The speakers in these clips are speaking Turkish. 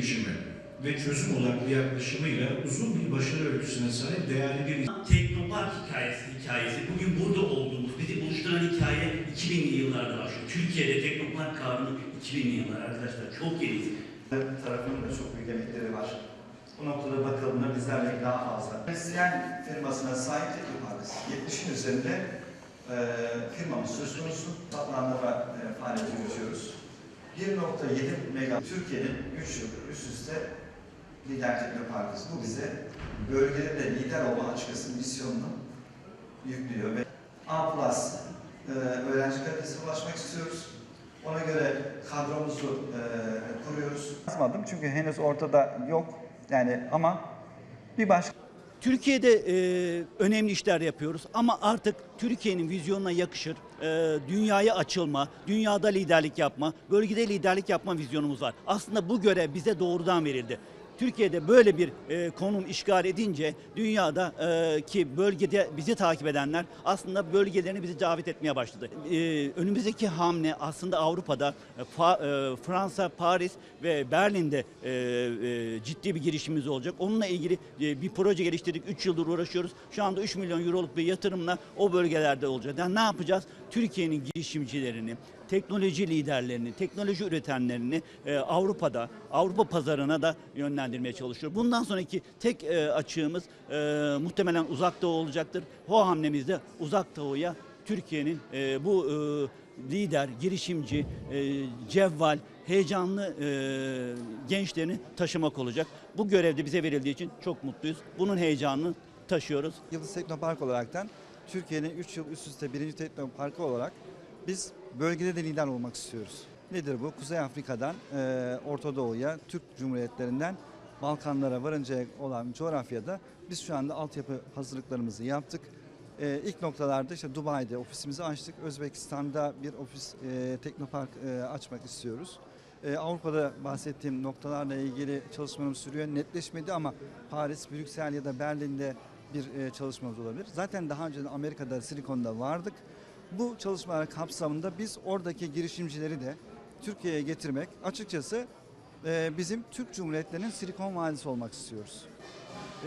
seçimi ve çözüm odaklı yaklaşımıyla uzun bir başarı öyküsüne sahip değerli bir Teknopark hikayesi, hikayesi bugün burada olduğumuz, bizi buluşturan hikaye 2000'li yıllarda başlıyor. Türkiye'de Teknopark kavramı 2000'li yıllar arkadaşlar. Çok yeniyiz. tarafının da çok büyük emekleri var. Bu noktada bakıldığında bizlerle daha fazla. Mesleğen firmasına sahip Teknoparkız. 70'in üzerinde e, firmamız söz konusu. Tatlanlara e, faaliyet yürütüyoruz. 1.7 mega Türkiye'nin 3 yıl üst üste lider Teknoparkız. Bu bize bölgede lider olma açıkçası misyonunu yüklüyor ve A plus e, öğrenci kalitesine ulaşmak istiyoruz. Ona göre kadromuzu e, kuruyoruz. Yazmadım çünkü henüz ortada yok. Yani ama bir başka Türkiye'de e, önemli işler yapıyoruz ama artık Türkiye'nin vizyonuna yakışır e, dünyaya açılma, dünyada liderlik yapma, bölgede liderlik yapma vizyonumuz var. Aslında bu görev bize doğrudan verildi. Türkiye'de böyle bir e, konum işgal edince dünyada e, ki bölgede bizi takip edenler aslında bölgelerini bizi davet etmeye başladı. E, önümüzdeki hamle aslında Avrupa'da e, Fa- e, Fransa, Paris ve Berlin'de e, e, ciddi bir girişimimiz olacak. Onunla ilgili e, bir proje geliştirdik. 3 yıldır uğraşıyoruz. Şu anda 3 milyon euroluk bir yatırımla o bölgelerde olacak. Yani ne yapacağız? Türkiye'nin girişimcilerini, teknoloji liderlerini, teknoloji üretenlerini e, Avrupa'da, Avrupa pazarına da yönlendirmeye çalışıyor. Bundan sonraki tek e, açığımız e, muhtemelen uzak doğu olacaktır. O hamlemizde uzak doğuya Türkiye'nin e, bu e, lider, girişimci, e, cevval, heyecanlı e, gençlerini taşımak olacak. Bu görevde bize verildiği için çok mutluyuz. Bunun heyecanını taşıyoruz. Yıldız Teknopark olaraktan Türkiye'nin 3 yıl üst üste birinci teknoparkı olarak biz bölgede de lider olmak istiyoruz. Nedir bu? Kuzey Afrika'dan e, Orta Doğu'ya, Türk Cumhuriyetlerinden Balkanlara varıncaya olan coğrafyada biz şu anda altyapı hazırlıklarımızı yaptık. E, ilk noktalarda işte Dubai'de ofisimizi açtık. Özbekistan'da bir ofis e, teknopark e, açmak istiyoruz. E, Avrupa'da bahsettiğim noktalarla ilgili çalışmalarımız sürüyor. Netleşmedi ama Paris, Brüksel ya da Berlin'de bir e, çalışmamız olabilir. Zaten daha önce Amerika'da, Silikon'da vardık. Bu çalışmalar kapsamında biz oradaki girişimcileri de Türkiye'ye getirmek açıkçası e, bizim Türk Cumhuriyetlerinin Silikon Vadisi olmak istiyoruz.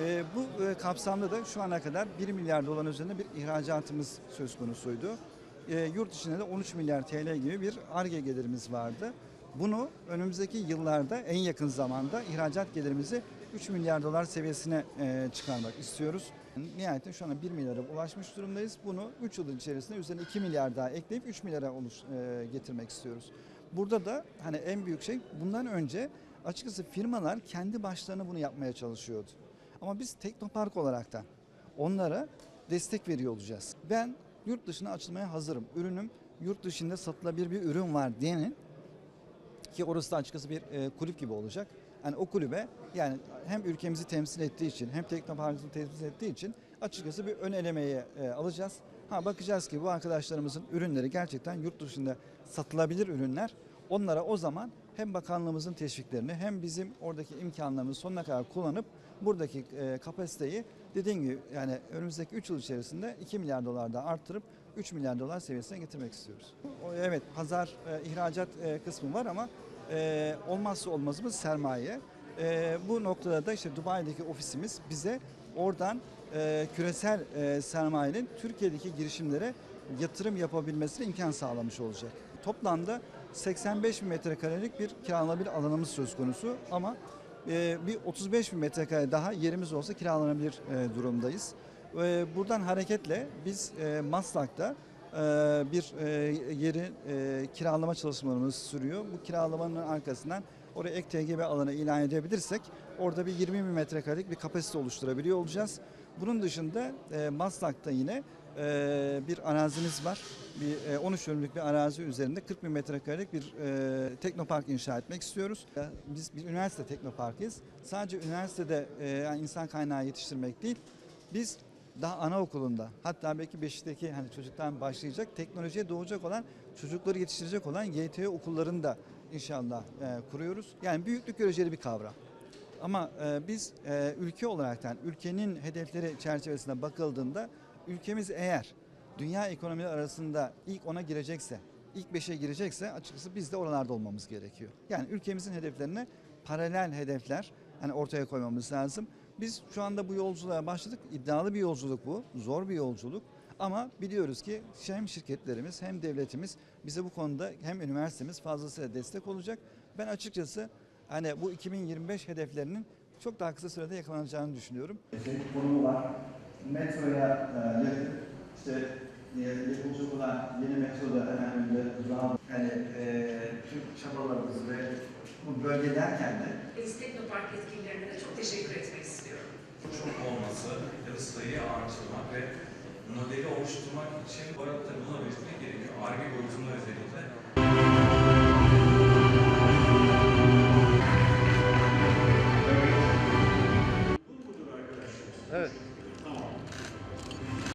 E, bu kapsamda da şu ana kadar 1 milyar doların üzerinde bir ihracatımız söz konusuydu. Yurt içinde de 13 milyar TL gibi bir ARGE gelirimiz vardı. Bunu önümüzdeki yıllarda en yakın zamanda ihracat gelirimizi 3 milyar dolar seviyesine e, çıkarmak istiyoruz. Nihayetinde şu anda 1 milyara ulaşmış durumdayız. Bunu 3 yıl içerisinde üzerine 2 milyar daha ekleyip 3 milyara oluş, e, getirmek istiyoruz. Burada da hani en büyük şey bundan önce açıkçası firmalar kendi başlarına bunu yapmaya çalışıyordu. Ama biz Teknopark olaraktan onlara destek veriyor olacağız. Ben yurt dışına açılmaya hazırım. Ürünüm yurt dışında satılabilir bir ürün var diyenin ki orası da açıkçası bir e, kulüp gibi olacak. Yani o kulübe yani hem ülkemizi temsil ettiği için hem Teknopark'ı temsil ettiği için açıkçası bir ön elemeye e, alacağız. Ha bakacağız ki bu arkadaşlarımızın ürünleri gerçekten yurt dışında satılabilir ürünler. Onlara o zaman hem bakanlığımızın teşviklerini hem bizim oradaki imkanlarımızı sonuna kadar kullanıp buradaki e, kapasiteyi dediğim gibi yani önümüzdeki 3 yıl içerisinde 2 milyar dolar da arttırıp 3 milyar dolar seviyesine getirmek istiyoruz. Evet pazar e, ihracat e, kısmı var ama e, olmazsa olmazımız sermaye. E, bu noktada da işte Dubai'deki ofisimiz bize oradan e, küresel e, sermayenin Türkiye'deki girişimlere yatırım yapabilmesine imkan sağlamış olacak. Toplamda 85 bin metrekarelik bir kiralanabilir alanımız söz konusu ama e, bir 35 bin metrekare daha yerimiz olsa kiralanabilir e, durumdayız. E, buradan hareketle biz e, Maslak'ta bir e, yeri e, kiralama çalışmalarımız sürüyor. Bu kiralamanın arkasından oraya ek TGB alanı ilan edebilirsek orada bir 20 bin metrekarelik bir kapasite oluşturabiliyor olacağız. Bunun dışında e, Maslak'ta yine bir arazimiz var. Bir e, 13 dönümlük bir arazi üzerinde 40 bin metrekarelik bir teknopark inşa etmek istiyoruz. Biz bir üniversite teknoparkıyız. Sadece üniversitede insan kaynağı yetiştirmek değil, biz daha anaokulunda hatta belki Beşik'teki hani çocuktan başlayacak teknolojiye doğacak olan çocukları yetiştirecek olan YTÖ okullarını da inşallah e, kuruyoruz. Yani büyüklük göreceli bir kavram. Ama e, biz e, ülke olaraktan ülkenin hedefleri çerçevesinde bakıldığında ülkemiz eğer dünya ekonomileri arasında ilk ona girecekse, ilk beşe girecekse açıkçası biz de oralarda olmamız gerekiyor. Yani ülkemizin hedeflerine paralel hedefler hani ortaya koymamız lazım. Biz şu anda bu yolculuğa başladık. İddialı bir yolculuk bu. Zor bir yolculuk. Ama biliyoruz ki hem şirketlerimiz hem devletimiz bize bu konuda hem üniversitemiz fazlasıyla destek olacak. Ben açıkçası hani bu 2025 hedeflerinin çok daha kısa sürede yakalanacağını düşünüyorum. konumu var. Metroya e. İşte e, yapılacak olan yeni metro da hemen önünde daha yani e, tüm çabalarımız ve bu bölge derken de Biz Teknopark yetkililerine de çok teşekkür etmek istiyorum. çok olması sayıyı artırmak ve modeli oluşturmak için bu arada tabii buna belirtmek gerekiyor. ARGE boyutunda özellikle